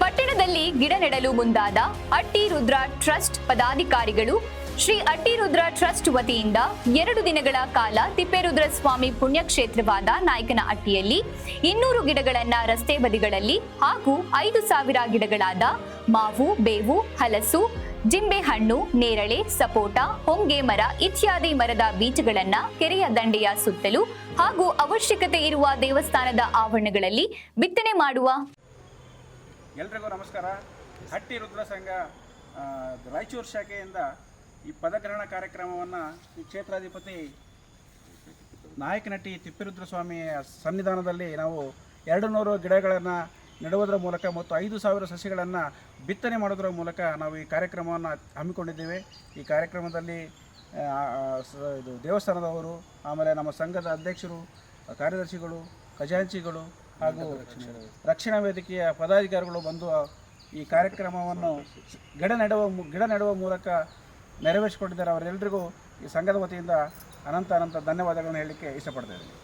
ಪಟ್ಟಣದಲ್ಲಿ ಗಿಡ ನೆಡಲು ಮುಂದಾದ ಅಟ್ಟಿ ರುದ್ರ ಟ್ರಸ್ಟ್ ಪದಾಧಿಕಾರಿಗಳು, ಶ್ರೀ ಅಟ್ಟಿ ರುದ್ರ ಟ್ರಸ್ಟ್ ವತಿಯಿಂದ ಎರಡು ದಿನಗಳ ಕಾಲ ತಿಪ್ಪೇರುದ್ರ ಸ್ವಾಮಿ ಪುಣ್ಯಕ್ಷೇತ್ರವಾದ ನಾಯಕನ ಅಟ್ಟಿಯಲ್ಲಿ ಇನ್ನೂರು ಗಿಡಗಳನ್ನ ರಸ್ತೆ ಬದಿಗಳಲ್ಲಿ ಹಾಗೂ ಐದು ಸಾವಿರ ಗಿಡಗಳಾದ ಮಾವು, ಬೇವು, ಹಲಸು, ಜಿಂಬೆ ಹಣ್ಣು, ನೇರಳೆ, ಸಪೋಟ, ಹೊಂಗೆ ಮರ ಇತ್ಯಾದಿ ಮರದ ಬೀಜಗಳನ್ನ ಕೆರೆಯ ದಂಡೆಯ ಸುತ್ತಲೂ ಹಾಗೂ ಅವಶ್ಯಕತೆ ಇರುವ ದೇವಸ್ಥಾನದ ಆವರಣಗಳಲ್ಲಿ ಬಿತ್ತನೆ ಮಾಡುವ ಎಲ್ರಿಗೂ ನಮಸ್ಕಾರ. ಹಟ್ಟಿ ರುದ್ರ ಸಂಘ ರಾಯಚೂರು ಶಾಖೆಯಿಂದ ಈ ಪದಗ್ರಹಣ ಕಾರ್ಯಕ್ರಮವನ್ನು ಈ ಕ್ಷೇತ್ರಾಧಿಪತಿ ನಾಯಕನಟ್ಟಿ ತಿಪ್ಪಿರುದ್ರ ಸ್ವಾಮಿಯ ಸನ್ನಿಧಾನದಲ್ಲಿ ನಾವು ಎರಡು ನೂರು ಗಿಡಗಳನ್ನು ನೆಡುವುದರ ಮೂಲಕ ಮತ್ತು ಐದು ಸಾವಿರ ಸಸಿಗಳನ್ನು ಬಿತ್ತನೆ ಮಾಡೋದರ ಮೂಲಕ ನಾವು ಈ ಕಾರ್ಯಕ್ರಮವನ್ನು ಹಮ್ಮಿಕೊಂಡಿದ್ದೇವೆ. ಈ ಕಾರ್ಯಕ್ರಮದಲ್ಲಿ ಇದು ದೇವಸ್ಥಾನದವರು, ಆಮೇಲೆ ನಮ್ಮ ಸಂಘದ ಅಧ್ಯಕ್ಷರು, ಕಾರ್ಯದರ್ಶಿಗಳು, ಖಜಾಂಚಿಗಳು ಹಾಗೂ ರಕ್ಷಣಾ ವೇದಿಕೆಯ ಪದಾಧಿಕಾರಿಗಳು ಬಂದು ಈ ಕಾರ್ಯಕ್ರಮವನ್ನು ಗಿಡ ನೆಡುವ ಗಿಡ ನೆಡುವ ಮೂಲಕ ನೆರವೇರಿಸಿಕೊಂಡಿದ್ದಾರೆ ಅವರೆಲ್ಲರಿಗೂ ಈ ಸಂಘದ ವತಿಯಿಂದ ಅನಂತ ಅನಂತ ಧನ್ಯವಾದಗಳನ್ನು ಹೇಳಲಿಕ್ಕೆ ಇಷ್ಟಪಡ್ತಾ ಇದ್ದೀನಿ.